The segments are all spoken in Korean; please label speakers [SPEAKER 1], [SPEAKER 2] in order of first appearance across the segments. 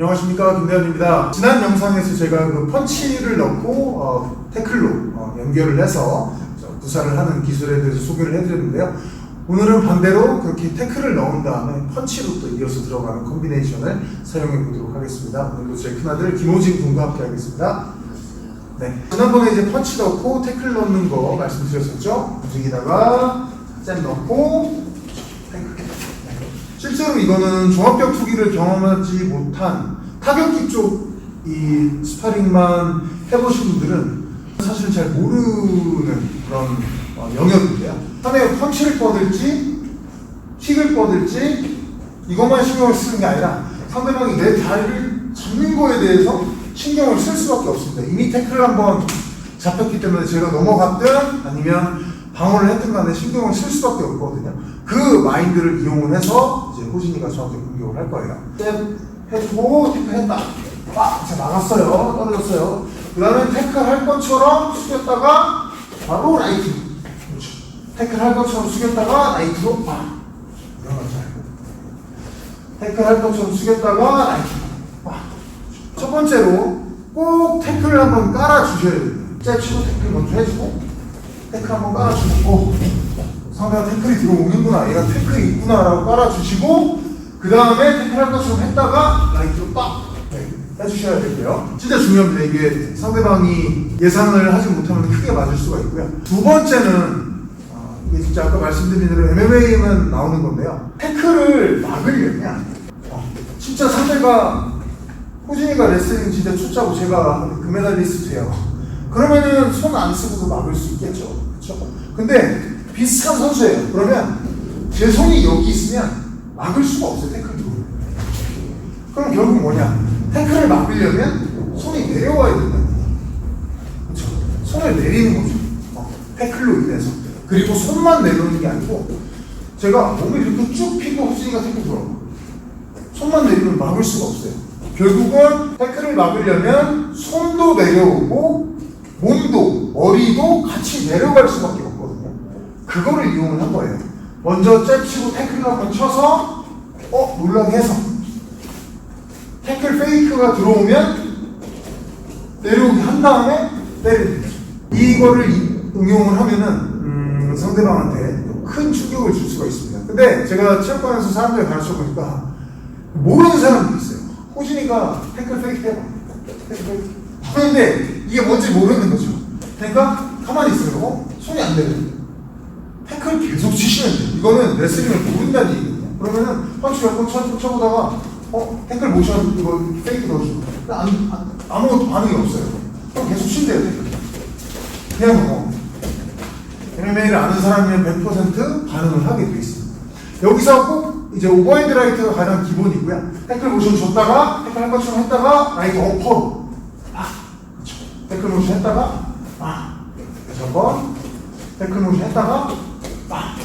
[SPEAKER 1] 안녕하십니까 김대현입니다. 지난 영상에서 제가 그 펀치를 넣고 어, 태클로 어, 연결을 해서 저 구사를 하는 기술에 대해서 소개를 해드렸는데요. 오늘은 반대로 그렇게 태클을 넣은 다음에 펀치로 또 이어서 들어가는 콤비네이션을 사용해 보도록 하겠습니다. 오늘도 제 큰아들 김호진 군과 함께 하겠습니다. 네. 지난번에 이제 펀치 넣고 태클 넣는 거 말씀드렸었죠. 움직이다가 잽 넣고. 실제로 이거는 종합격 투기를 경험하지 못한 타격기 쪽 이 스파링만 해보신 분들은 사실 잘 모르는 그런 어, 영역인데요. 하나의 펀치를 뻗을지 킥을 뻗을지 이것만 신경을 쓰는 게 아니라 상대방이 내 다리를 잡는 거에 대해서 신경을 쓸 수밖에 없습니다. 이미 태클을 한번 잡혔기 때문에 제가 넘어갔든 아니면 방어를 했든 간에 신경을 쓸 수밖에 없거든요. 그 마인드를 이용을 해서 이제 호진이가 저한테 공격을 할 거예요. 잽 해주고 태클 했다. 빡! 제가 막았어요. 떨어졌어요. 그 다음에 태클 할 것처럼 숙였다가 바로 라이트. 그렇죠. 태클 할 것처럼 숙였다가 라이트로 빡! 이런 거죠. 태클 할 것처럼 숙였다가 라이트. 빡! 첫 번째로 꼭 태클을 한번 깔아주셔야 됩니다. 잽치고 태클 먼저 해주고 태클 한번 깔아주고 어, 상대가 태클이 들어오는구나. 얘가 태클이 있구나 라고 깔아주시고 그 다음에 태클 할 것처럼 했다가 라이트로 빡! 네, 해주셔야 되고요. 진짜 중요합니다 이게 상대방이 예상을 하지 못하면 크게 맞을 수가 있고요. 두 번째는 어, 이게 진짜 아까 말씀드린 대로 MMA에만 나오는 건데요. 태클을 막으려면 어, 진짜 상대가 호진이가 레슬링 진짜 초짜고 제가 금메달리스트예요. 그러면은 손 안 쓰고도 막을 수 있겠죠. 그렇죠? 근데 비슷한 선수예요. 그러면 제 손이 여기 있으면 막을 수가 없어요. 태클 도. 그럼 결국 뭐냐? 태클을 막으려면 손이 내려와야 된다. 그렇죠? 손을 내리는 거죠. 어, 태클로 인해서. 그리고 손만 내려오는 게 아니고 제가 몸을 이렇게 쭉 피고 호진이가 태클 들어. 손만 내리면 막을 수가 없어요. 결국은 태클을 막으려면 손도 내려오고 머리도 같이 내려갈 수밖에 없거든요. 그거를 이용을 한 거예요. 먼저 잽치고 태클을 한번 쳐서 어 놀라게 해서 태클 페이크가 들어오면 내려오게 한 다음에 때리는. 이거를 이- 응용을 하면은 음, 상대방한테 또큰 충격을 줄 수가 있습니다. 근데 제가 체육관에서 사람들 가르쳐 보니까 모르는 사람도 있어요. 호진이가 태클 페이크 해봐. 태클 페이크. 하는데 이게 뭔지 모르는 거죠. 그러니까 가만히 있어요. 어? 손이 안 내려. 태클 계속 치시면 돼요. 이거는 레슬링을 모른다는 얘기거든요. 그러면은 펀치 몇번 쳐, 쳐보다가 어? 태클 모션 이거 페이크 넣어주고 안, 안, 아무것도 반응이 없어요. 그럼 계속 친대요. 그냥 뭐 MMA를 아는 사람이면 100% 반응을 하게 돼 있습니다. 여기서 꼭 이제 오버핸드 라이트가 가장 기본이고요. 태클 모션 줬다가 태클 할 것처럼 했다가 라이트 어퍼로 아, 그렇죠. 태클 모션 했다가 아, 한번 태클 모션 했다가 아,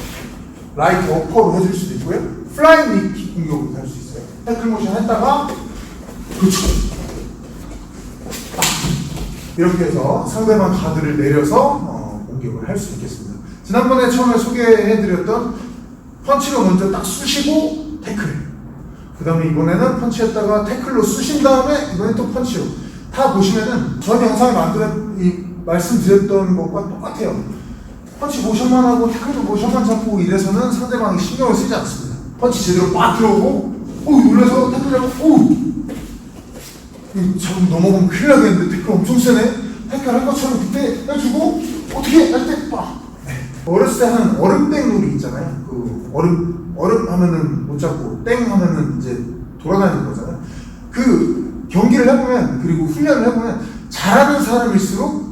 [SPEAKER 1] 라이트 어퍼로 해줄 수도 있고요. 플라잉 닉 공격으로 할수 있어요. 모션 했다가 그렇죠. 이렇게 해서 상대방 가드를 내려서 어, 공격을 할 수 있겠습니다. 지난번에 처음에 소개해드렸던 펀치로 먼저 딱 쑤시고 태클. 그 다음에 이번에는 펀치했다가 태클로 쑤신 다음에 이번엔 또 펀치로. 다 보시면은 전 영상을 만들어 이 말씀드렸던 것과 똑같아요. 펀치 모션만 하고 태클도 모션만 잡고 이래서는 상대방이 신경을 쓰지 않습니다. 펀치 제대로 빡 들어오고, 오 놀라서 태클 잡고, 오참 넘어가면 큰일 나겠는데 태클 엄청 세네 태클 할 것처럼 그때 해주고 어떻게 할 때 빡. 네. 어렸을 때 하는 얼음땡 놀이 있잖아요 그 얼음 얼음 하면은 못 잡고 땡 하면은 이제 돌아다니는 거잖아요 그 경기를 해보면 그리고 훈련을 해보면 잘하는 사람일수록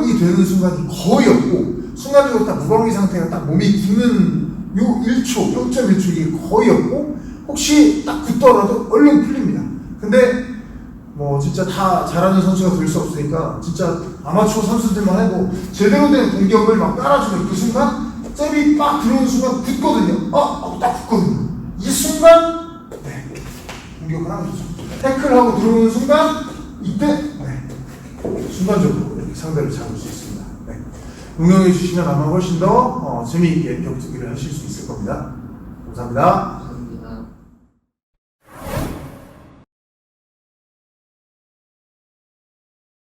[SPEAKER 1] 그 얼음이 되는 순간이 거의 없고 순간적으로 딱 무방비 상태가 딱 몸이 굳는 요 1초 0.1초 이게 거의 없고 혹시 딱 굳더라도 얼른 풀립니다 근데 뭐 진짜 다 잘하는 선수가 될 수 없으니까 진짜 아마추어 선수들만 해도 제대로 된 공격을 막 깔아주면 그 순간 잽이 빡 들어오는 순간 굳거든요. 아, 하고 딱 굳거든요. 이 순간 네 공격을 하는 거죠. 태클하고 들어오는 순간 이때 네 순간적으로 상대를 잡을 수 있습니다. 네. 응용해 주시면 아마 훨씬 더 어, 재미있게 격투기를 하실 수 있을 겁니다. 감사합니다.